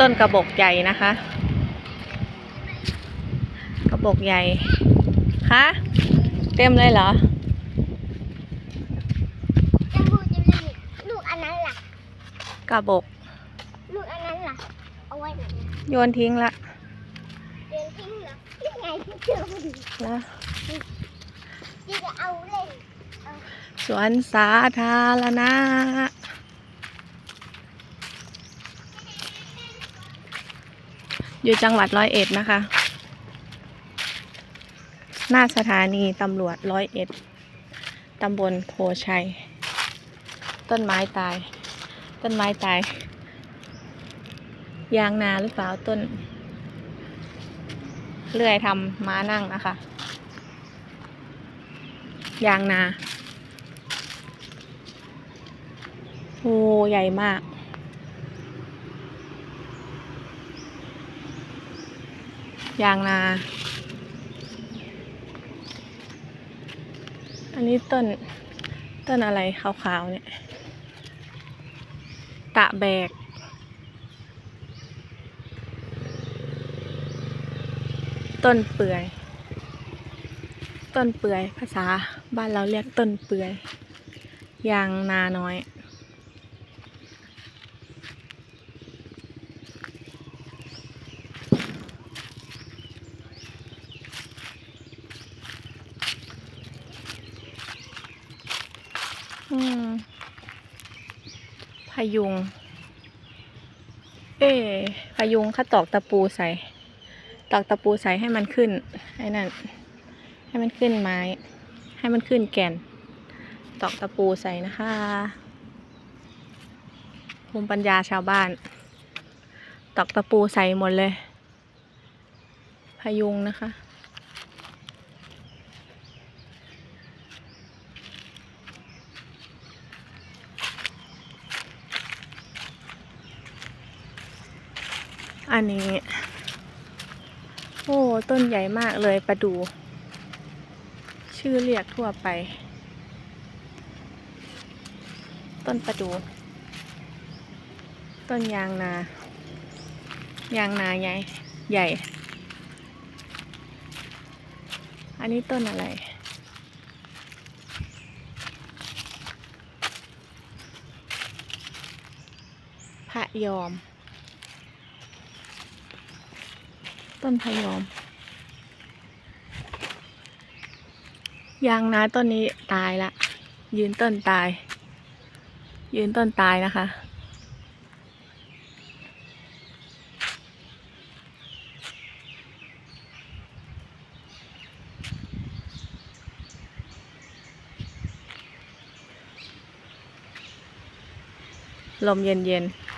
ต้นกระบอกใหญ่นะคะ กระบอกใหญ่คะเต็มเลยเหรอจะพูดจะเล่นลูกอันนั้นล่ะกระบอกลูกอันนั้นล่ะเอาไว้ไหนโยนทิ้งละเดินทิ้งเหรอยังไงที่เจอพอดีแล้วที่จะเอาเล่นสวนสาธารณะ อยู่จังหวัดร้อยเอ็ดนะคะ หน้าสถานีตำรวจร้อยเอ็ดตำบลโพชัย ต้นไม้ตาย ต้นไม้ตาย ยางนาหรือเปล่าต้น เลื่อยทำม้านั่งนะคะ ยางนา โอ้ ใหญ่มาก ยางนา อันนี้ต้น ต้นอะไรขาวๆเนี่ย ตะแบก ต้นเปื่อย ต้นเปื่อย ภาษาบ้านเราเรียกต้นเปื่อย ยางนาน้อย อืมพยุง เอ๊ะพยุงเขาตอกตะปูใส่ ตอกตะปูใส่ให้มันขึ้น ไอ้นั่น ให้มันขึ้นไม้ ให้มันขึ้นแก่น ตอกตะปูใส่นะคะ ภูมิปัญญาชาวบ้าน ตอกตะปูใส่หมดเลยพยุงนะคะ อันนี้ โอ้ต้นใหญ่มากเลยประดู ชื่อเรียกทั่วไป ต้นประดู ต้นยางนา ยางนาใหญ่ใหญ่ อันนี้ต้นอะไรพระยอม ต้นพยอม ยางนาต้นนี้ตายละ ยืนต้นตาย ยืนต้นตายนะคะ ลมเย็นๆ